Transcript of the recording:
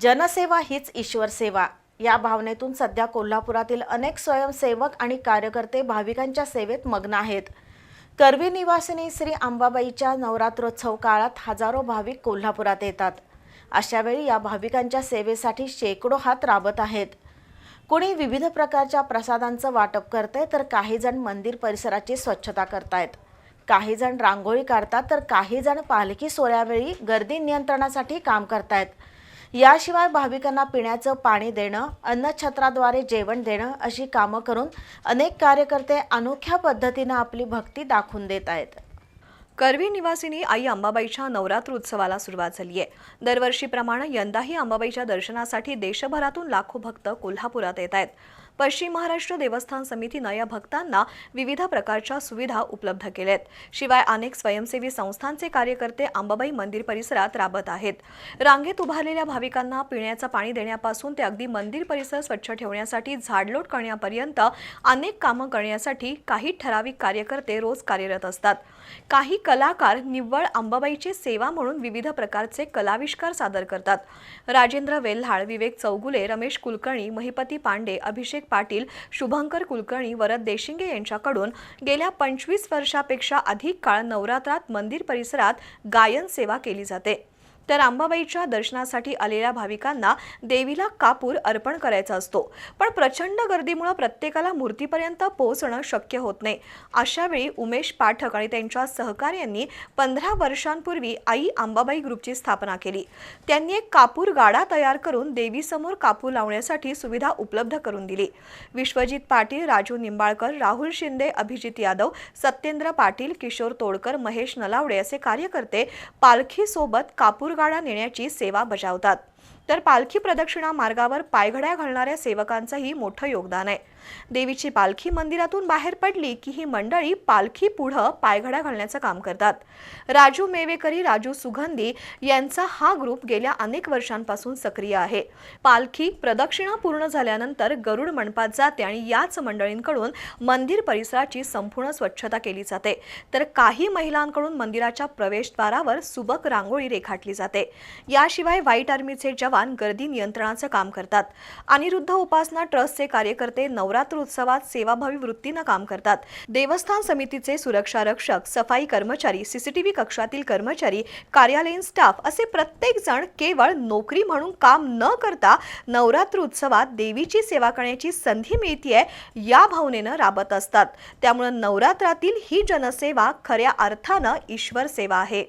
जनसेवा हीच ईश्वर सेवा. या भावनेतून सध्या कोल्हापुरातील अनेक स्वयंसेवक आणि कार्यकर्ते भाविकांच्या सेवेत मग्न आहेत. करवी निवासिनी श्री अंबाबाईच्या नवरात्रोत्सव काळात हजारो भाविक कोल्हापुरात येतात. अशावेळी या भाविकांच्या सेवेसाठी शेकडो हात राबत आहेत. कुणी विविध प्रकारच्या प्रसादांचं वाटप करते तर काही जण मंदिर परिसराची स्वच्छता करतायत. काही जण रांगोळी काढतात तर काही जण पालखी सोहळ्यावेळी गर्दी नियंत्रणासाठी काम करतायत. याशिवाय भाविकांना पिण्याचं पाणी देणं अन्नछत्राद्वारे जेवण देणं अशी कामं करून अनेक कार्यकर्ते अनोख्या पद्धतीनं आपली भक्ती दाखवून देत आहेत. करवी निवासिनी आई अंबाबाईच्या नवरात्र उत्सवाला सुरुवात झाली आहे. दरवर्षीप्रमाणे यंदाही अंबाबाईच्या दर्शनासाठी देशभरातून लाखो भक्त कोल्हापुरात येत आहेत. पश्चिम महाराष्ट्र देवस्थान समितीनं या भक्तांना विविध प्रकारच्या सुविधा उपलब्ध केल्या आहेत शिवाय अनेक स्वयंसेवी संस्थांचे कार्यकर्ते आंबाबाई मंदिर परिसरात राबत आहेत. रांगेत उभारलेल्या भाविकांना पिण्याचं पाणी देण्यापासून ते अगदी मंदिर परिसर स्वच्छ ठेवण्यासाठी झाडलोट करण्यापर्यंत अनेक कामं करण्यासाठी काही ठराविक कार्यकर्ते रोज कार्यरत असतात. काही कलाकार निव्वळ अंबाबाईची सेवा म्हणून विविध प्रकारचे कलाविष्कार सादर करतात. राजेंद्र वेल्हाळ विवेक चौगुले रमेश कुलकर्णी महिपती पांडे अभिषेक पाटील शुभंकर कुलकर्णी वरद देशिंगे यांच्याकडून गेल्या पंचवीस वर्षापेक्षा अधिक काळ नवरात्रात मंदिर परिसरात गायन सेवा केली जाते. तर अंबाबाईच्या दर्शनासाठी आलेल्या भाविकांना देवीला कापूर अर्पण करायचा असतो. पण प्रचंड गर्दीमुळे प्रत्येकाला मूर्तीपर्यंत पोहोचणं शक्य होत नाही. अशा वेळी उमेश पाठक आणि त्यांच्या सहकार्यांनी पंधरा वर्षांपूर्वी आई अंबाबाई ग्रुपची स्थापना केली. त्यांनी एक कापूर गाडा तयार करून देवीसमोर कापूर लावण्यासाठी सुविधा उपलब्ध करून दिली. विश्वजित पाटील राजू निंबाळकर राहुल शिंदे अभिजित यादव सत्येंद्र पाटील किशोर तोडकर महेश नलावडे असे कार्यकर्ते पालखीसोबत कापूर कापूरगाडा नेण्याची सेवा बजावतात. तर पालखी प्रदक्षिणा मार्गावर पायघड्या घालणाऱ्या सेवकांचंही मोठं योगदान आहे. देवीची पालखी मंदिरातून बाहेर पडली की ही मंडळी पालखी पुढं पायघड्या घालण्याचं काम करतात. राजू मेवेकरी राजू सुगंधी यांचा हा ग्रुप गेल्या अनेक वर्षांपासून सक्रिय आहे. पालखी प्रदक्षिणा पूर्ण झाल्यानंतर गरुड मंडपात जाते आणि याच मंडळींकडून मंदिर परिसराची संपूर्ण स्वच्छता केली जाते. तर काही महिलांकडून मंदिराच्या प्रवेशद्वारावर सुबक रांगोळी रेखाटली जाते. याशिवाय व्हाईट आर्मीचे जवान गर्दी नियंत्रणाचं काम करतात. अनिरुद्ध उपासना ट्रस्टचे कार्यकर्ते नवरात्र उत्सवात सेवाभावी वृत्तीनं काम करतात. देवस्थान समितीचे सुरक्षा रक्षक सफाई कर्मचारी सीसीटीव्ही कक्षातील कर्मचारी कार्यालयीन स्टाफ असे प्रत्येक जण केवळ नोकरी म्हणून काम न करता नवरात्र उत्सवात देवीची सेवा करण्याची संधी मिळतीये या भावनेनं राबत असतात. त्यामुळे नवरात्रातील ही जनसेवा खऱ्या अर्थानं ईश्वर सेवा आहे.